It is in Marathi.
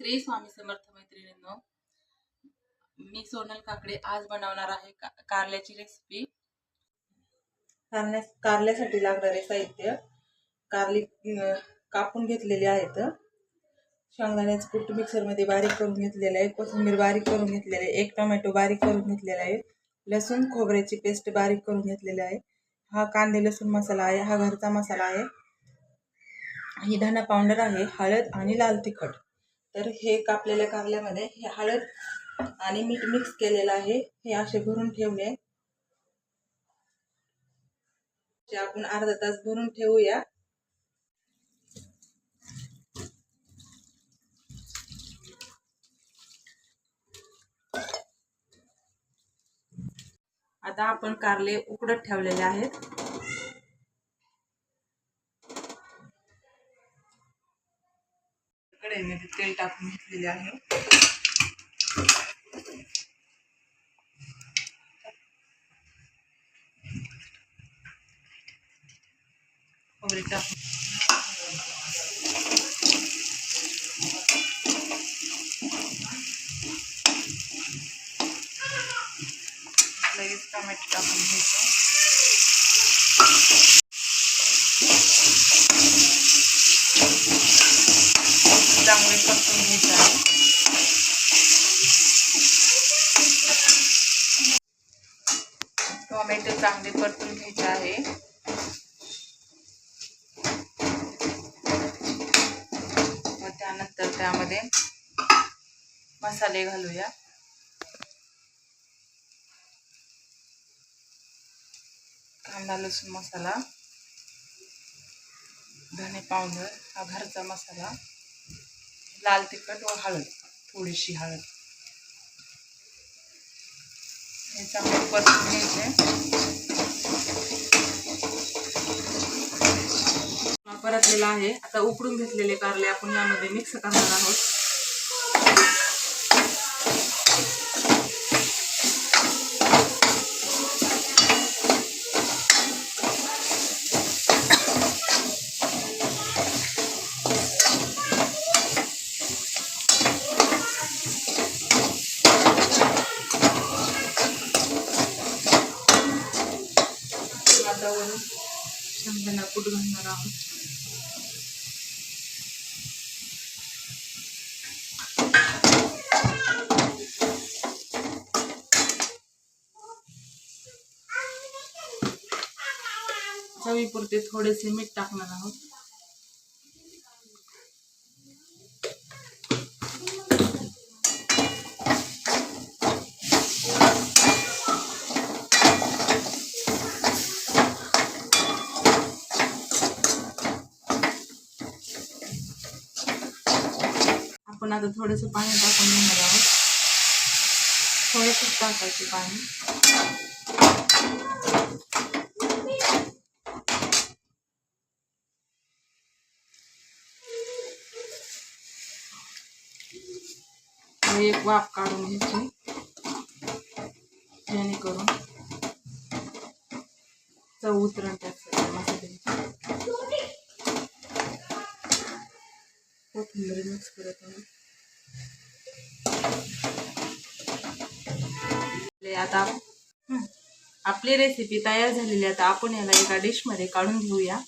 श्री स्वामी समर्थ मैत्रिणींनो मी सोनल काकडे आज बनवणार आहे का- कारल्याची रेसिपी कारल्या कारल्यासाठी लागणारे साहित्य कारली कापून घेतलेले आहेत. शेंगदाण्याचं कुट मिक्सरमध्ये बारीक करून घेतलेलं आहे कोथिंबीर बारीक करून घेतलेली आहे एक टोमॅटो बारीक करून घेतलेला आहे लसूण खोबऱ्याची पेस्ट बारीक करून घेतलेली आहे. हा कांदे लसूण मसाला आहे हा घरचा मसाला आहे. ही धना पावडर आहे हळद आणि लाल तिखट. तर हे कापलेल्या कारल्यामध्ये हे हळद आणि मीठ मिक्स केलेलं आहे. हे असे भरून ठेवणे आपण अर्धा तास भरून ठेवूया. आता आपण कारले उकडत ठेवलेले आहेत. कढईमध्ये तेल टाकून घेतलेले आहे. खोबरे टाकून. लगेच टोमॅटो टाकून घ्यायचं चांगले परतून घ्यायचं आहे. टोमॅटो चांगले परतून घ्यायचे आहे. व त्यानंतर त्यामध्ये मसाले घालूया. कांदा लसूण मसाला धने पावडर हा घरचा मसाला. लाल तिखट व हळद थोडीशी हळद. हे चांगले परतून घ्यायचे परतलेला आहे. आता उकडून घेतलेले कारले आपण यामध्ये मिक्स करणार आहोत. आता शेंगदाणा कूट घालणार आहोत. चवीपुरते थोडेसे मीठ टाकणार आहोत. आपण आता थोडंसं पाणी टाकून घेणार आहोत. थोडंसं टाकायचे पाणी. एक वाफ काढून घ्यायची. जेणेकरून चव उतरण त्यात मसाल्याची. कोथिंबीर मिक्स करत आहोत. आपले आता आपली रेसिपी तयार झालेली आहे. आता आपण याला एका डिशमध्ये काढून घेऊया.